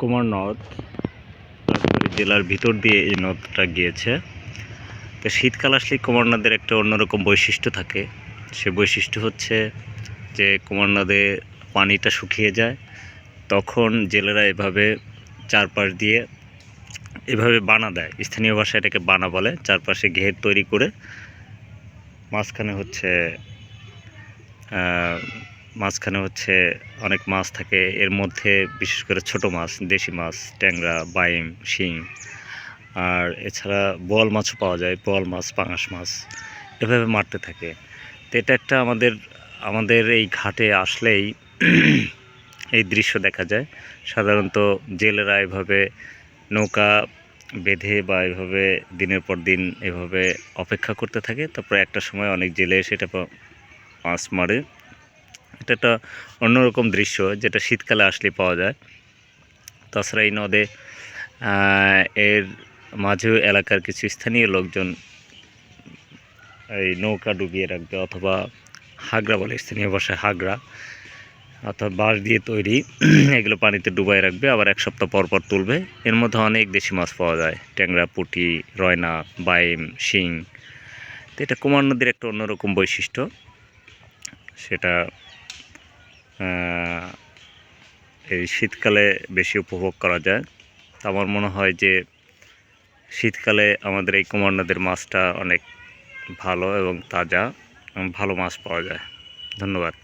কুমার নদ জেলার ভিতর দিয়ে এই নদটা গিয়েছে। তো শীতকাল আসলে কুমার নদের একটা অন্যরকম বৈশিষ্ট্য থাকে। সে বৈশিষ্ট্য হচ্ছে যে কুমার নদে পানিটা শুকিয়ে যায়, তখন জেলেরা এভাবে চারপাশ দিয়ে এভাবে বানা দেয়। স্থানীয় ভাষায় এটাকে বানা বলে। চারপাশে ঘের তৈরি করে মাঝখানে হচ্ছে মাঝখানে হচ্ছে অনেক মাছ থাকে। এর মধ্যে বিশেষ করে ছোট মাছ, দেশি মাছ, ট্যাংরা, বাইম, শিং। আর এছাড়া বোয়াল মাছও পাওয়া যায়, বোয়াল মাছ, পাঙাশ মাছ, এভাবে মারতে থাকে। তো এটা একটা আমাদের আমাদের এই ঘাটে আসলেই এই দৃশ্য দেখা যায়। সাধারণত জেলেরা এভাবে নৌকা বেঁধে বা এভাবে দিনের পর দিন এভাবে অপেক্ষা করতে থাকে। তারপরে একটা সময় অনেক জেলে এসে এটা মাছ মারে। এটা একটা অন্যরকম দৃশ্য যেটা শীতকালে আসলে পাওয়া যায়। তাছাড়া এই নদে এর মাঝেও এলাকার কিছু স্থানীয় লোকজন এই নৌকা ডুবিয়ে রাখবে অথবা হাগরা বলে স্থানীয় ভাষায় হাগরা অর্থাৎ বাঁশ দিয়ে তৈরি, এগুলো পানিতে ডুবাই রাখবে, আবার এক সপ্তাহ পর পর তুলবে। এর মধ্যে অনেক দেশি মাছ পাওয়া যায়, ট্যাংরা, পুঁটি, রয়না, বাইম, শিং। তো এটা কুমার নদীর একটা অন্যরকম বৈশিষ্ট্য। সেটা এই শীতকালে বেশি উপভোগ করা যায়। তো আমার মনে হয় যে শীতকালে আমাদের এই কুমার নদীর মাছটা অনেক ভালো এবং তাজা ভালো মাছ পাওয়া যায়। ধন্যবাদ।